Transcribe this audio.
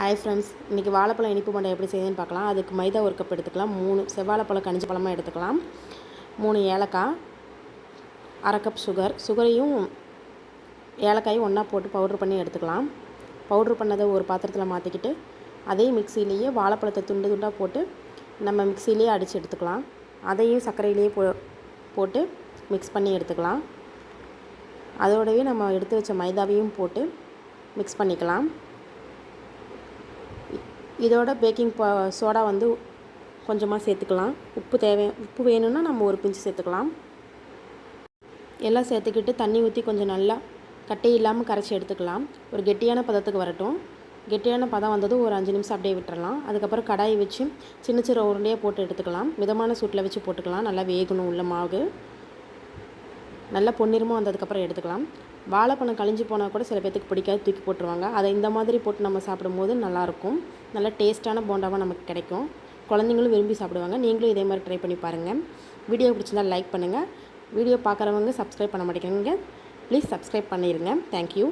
Hi friends இன்றைக்கி வாழைப்பழம் இனிப்பு பண்டை எப்படி செய்யுதுன்னு பார்க்கலாம். அதுக்கு மைதா ஒரு கப் எடுத்துக்கலாம். மூணு செவ்வாழைப்பழம் கனிஞ்ச பழமாக எடுத்துக்கலாம். மூணு ஏலக்காய் அரை கப் சுகர் சுகரையும் ஏலக்காயும் ஒன்றா போட்டு பவுட்ரு பண்ணி எடுத்துக்கலாம். பவுட்ரு பண்ணதை ஒரு பாத்திரத்தில் மாற்றிக்கிட்டு அதே மிக்சிலேயே வாழைப்பழத்தை துண்டு துண்டாக போட்டு நம்ம மிக்சிலேயே அடித்து எடுத்துக்கலாம். அதையும் சர்க்கரையிலேயே போ போட்டு மிக்ஸ் பண்ணி எடுத்துக்கலாம். அதோடவே நம்ம எடுத்து வச்ச மைதாவையும் போட்டு மிக்ஸ் பண்ணிக்கலாம். இதோட பேக்கிங் ப சோடா வந்து கொஞ்சமாக சேர்த்துக்கலாம். உப்பு தேவை உப்பு வேணும்னா நம்ம ஒரு பிஞ்சு சேர்த்துக்கலாம். எல்லாம் சேர்த்துக்கிட்டு தண்ணி ஊற்றி கொஞ்சம் நல்லா கட்டி இல்லாமல் கரைச்சி எடுத்துக்கலாம். ஒரு கெட்டியான பதத்துக்கு வரட்டும். கெட்டியான பதம் வந்ததும் ஒரு அஞ்சு நிமிஷம் அப்படியே விட்டுறலாம். அதுக்கப்புறம் கடாயை வச்சு சின்ன சின்ன உருண்டையாக போட்டு எடுத்துக்கலாம். மிதமான சூட்டில் வச்சு போட்டுக்கலாம். நல்லா வேகணும் உள்ள மாவு. நல்லா பொன்னிறமாக வந்ததுக்கப்புறம் எடுத்துக்கலாம். வாழைப்பழம் கழிஞ்சு போனால் கூட சில பேர்த்துக்கு பிடிக்காது தூக்கி போட்டுருவாங்க. அதை இந்த மாதிரி போட்டு நம்ம சாப்பிடும்போது நல்லாயிருக்கும். நல்ல டேஸ்ட்டான போண்டாவாக நமக்கு கிடைக்கும். குழந்தைங்களும் விரும்பி சாப்பிடுவாங்க. நீங்களும் இதே மாதிரி ட்ரை பண்ணி பாருங்கள் வீடியோ பிடிச்சிருந்தா லைக் பண்ணுங்கள் வீடியோ பார்க்குறவங்க சப்ஸ்கிரைப் பண்ண மாட்டேங்கிறீங்க. ப்ளீஸ் சப்ஸ்கிரைப் பண்ணிடுங்க தேங்க்யூ